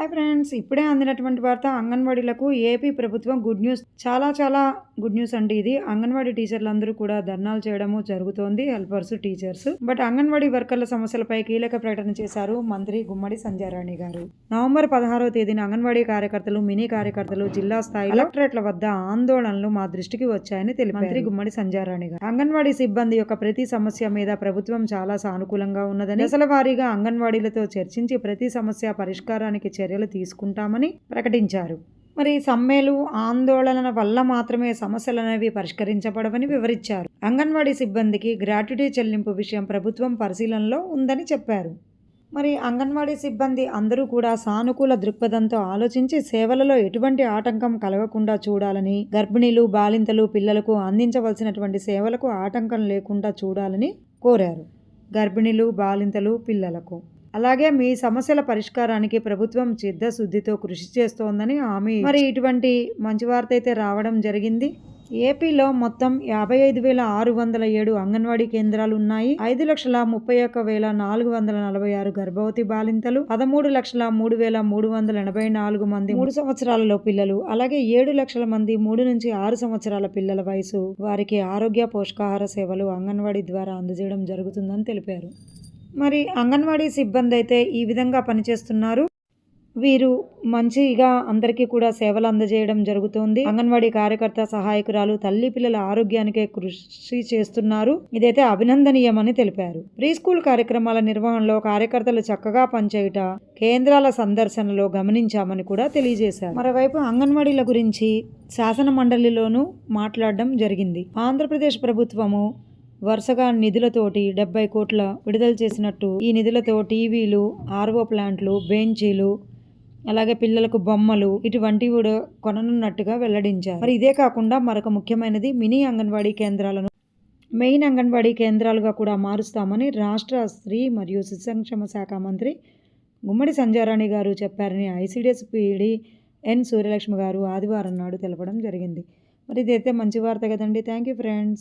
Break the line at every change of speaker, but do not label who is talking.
Hi friends ఇప్పుడే అందినటువంటి వార్త అంగన్వాడీలకు ఏపీ ప్రభుత్వం గుడ్ న్యూస్. చాలా చాలా గుడ్ న్యూస్ అండి ఇది. అంగన్వాడీ టీచర్లు అందరూ కూడా ధర్నాలు చేయడము జరుగుతోంది హెల్పర్స్ టీచర్స్. బట్ అంగన్వాడీ వర్కర్ల సమస్యలపై కీలక ప్రకటన చేశారు మంత్రి గుమ్మడి సంజయరాణి గారు. నవంబర్ పదహారో తేదీన అంగన్వాడీ కార్యకర్తలు మినీ కార్యకర్తలు జిల్లా స్థాయి కలెక్టరేట్ల వద్ద ఆందోళనలు మా దృష్టికి వచ్చాయని తెలిపారు. మంత్రి గుమ్మడి సంజయరాణి గారు. అంగన్వాడీ సిబ్బంది యొక్క ప్రతి సమస్య మీద ప్రభుత్వం చాలా సానుకూలంగా ఉన్నదని దశల వారీగా అంగన్వాడీలతో చర్చించి ప్రతి సమస్య పరిష్కారానికి చర్యలు తీసుకుంటామని ప్రకటించారు. మరి సమ్మెలు ఆందోళన వల్ల మాత్రమే సమస్యలు అనేవి పరిష్కరించబడవని వివరించారు. అంగన్వాడీ సిబ్బందికి గ్రాట్యుటీ చెల్లింపు విషయం ప్రభుత్వం పరిశీలనలో ఉందని చెప్పారు. మరి అంగన్వాడీ సిబ్బంది అందరూ కూడా సానుకూల దృక్పథంతో ఆలోచించి సేవలలో ఎటువంటి ఆటంకం కలగకుండా చూడాలని గర్భిణీలు బాలింతలు పిల్లలకు అందించవలసినటువంటి సేవలకు ఆటంకం లేకుండా చూడాలని కోరారు. గర్భిణీలు బాలింతలు పిల్లలకు అలాగే మీ సమస్యల పరిష్కారానికి ప్రభుత్వం చిత్తశుద్ధితో కృషి చేస్తోందని హామీ మరి ఇటువంటి మంచి వార్త అయితే రావడం జరిగింది. ఏపీలో మొత్తం యాభై ఐదు వేల ఆరు వందల ఏడు అంగన్వాడీ కేంద్రాలు ఉన్నాయి. ఐదు లక్షల ముప్పై ఒక్క వేల నాలుగు వందల నలభై ఆరు గర్భవతి బాలింతలు పదమూడు లక్షల మూడు వేల మూడు వందల ఎనభై నాలుగు మంది మూడు సంవత్సరాలలో పిల్లలు అలాగే ఏడు లక్షల మంది మూడు నుంచి ఆరు సంవత్సరాల పిల్లల వయసు వారికి ఆరోగ్య పోషకాహార సేవలు అంగన్వాడీ ద్వారా అందజేయడం జరుగుతుందని తెలిపారు. మరి అంగన్వాడీ సిబ్బంది అయితే ఈ విధంగా పనిచేస్తున్నారు. వీరు మంచిగా అందరికీ కూడా సేవలు అందజేయడం జరుగుతోంది. అంగన్వాడీ కార్యకర్త సహాయకురాలు తల్లి పిల్లల ఆరోగ్యానికే కృషి చేస్తున్నారు. ఇదైతే అభినందనీయమని తెలిపారు. ప్రీ స్కూల్ కార్యక్రమాల నిర్వహణలో కార్యకర్తలు చక్కగా పనిచేయుట కేంద్రాల సందర్శనలో గమనించామని కూడా తెలియజేశారు. మరోవైపు అంగన్వాడీల గురించి శాసన మండలిలోనూ మాట్లాడడం జరిగింది. ఆంధ్రప్రదేశ్ ప్రభుత్వము వరుసగా నిధులతోటి డెబ్బై కోట్ల విడుదల చేసినట్టు ఈ నిధులతో టీవీలు ఆర్వో ప్లాంట్లు బెంచీలు అలాగే పిల్లలకు బొమ్మలు ఇటువంటివి కూడా కొననున్నట్టుగా వెల్లడించారు. మరి ఇదే కాకుండా మరొక ముఖ్యమైనది మినీ అంగన్వాడీ కేంద్రాలను మెయిన్ అంగన్వాడీ కేంద్రాలుగా కూడా మారుస్తామని రాష్ట్ర స్త్రీ మరియు శిశు సంక్షేమ శాఖ మంత్రి గుమ్మడి సంజారాణి గారు చెప్పారని ఐసీడీఎస్ పీడీ ఎన్ సూర్యలక్ష్మి గారు ఆదివారం నాడు తెలపడం జరిగింది. మరి ఇదైతే మంచి వార్త కదండి. Thank you friends.